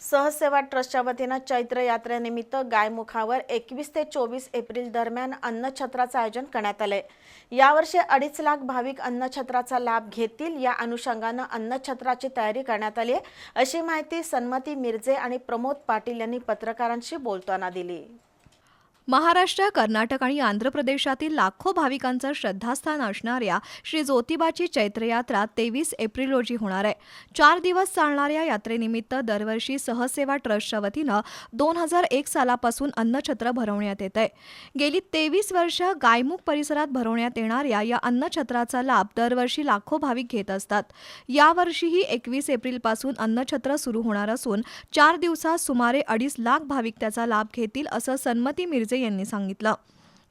सहसेवा ट्रस्टच्या वतीनं चैत्र यात्रेनिमित्त गायमुखावर एकवीस ते चोवीस एप्रिल दरम्यान अन्नछत्राचं आयोजन करण्यात आलंय. यावर्षी अडीच लाख भाविक अन्नछत्राचा लाभ घेतील या अनुषंगानं अन्नछत्राची तयारी करण्यात आली आहे अशी माहिती सन्मती मिरजे आणि प्रमोद पाटील यांनी पत्रकारांशी बोलताना दिली. महाराष्ट्र कर्नाटक आणि आंध्र प्रदेशातील लाखो भाविकांचं श्रद्धास्थान असणाऱ्या श्री ज्योतिबाची चैत्रयात्रा तेवीस एप्रिल रोजी होणार आहे. चार दिवस चालणाऱ्या यात्रेनिमित्त दरवर्षी सहसेवा ट्रस्टच्या वतीनं दोन हजार एक सालापासून अन्नछत्र भरवण्यात येत आहे. गेली तेवीस वर्ष गायमुख परिसरात भरवण्यात येणाऱ्या या अन्नछत्राचा लाभ दरवर्षी लाखो भाविक घेत असतात. यावर्षीही एकवीस एप्रिलपासून अन्नछत्र सुरू होणार असून चार दिवसात सुमारे अडीच लाख भाविक त्याचा लाभ घेतील असं सन्मती मिरजे यांनी सांगितलं.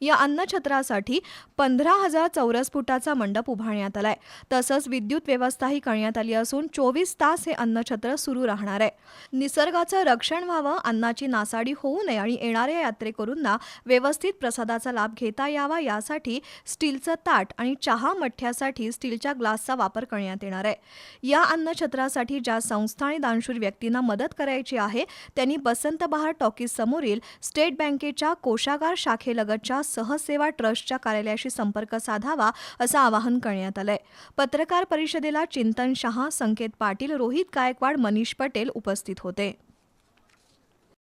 या अन्नछत्रासाठी पंधरा हजार चौरस फुटाचा मंडप उभारण्यात आलाय. तसंच विद्युत व्यवस्थाही करण्यात आली असून चोवीस तास हे अन्नछत्र सुरू राहणार आहे. निसर्गाचं रक्षण व्हावं अन्नाची नासाडी होऊ नये आणि येणाऱ्या यात्रेकरूंना व्यवस्थित प्रसादाचा लाभ घेता यावा यासाठी स्टीलचं ताट आणि चहा मठ्यासाठी स्टीलच्या ग्लासचा वापर करण्यात येणार आहे. या अन्नछत्रासाठी ज्या संस्था आणि दानशूर व्यक्तींना मदत करायची आहे त्यांनी बसंत बहार टॉकीज समोरील स्टेट बँकेच्या कोशागार शाखेलगतच्या सहसेवा ट्रस्टच्या कार्यालयाशी संपर्क साधावा असं आवाहन करण्यात आलंय. पत्रकार परिषदेला चिंतन शहा संकेत पाटील रोहित गायकवाड मनीष पटेल उपस्थित होते.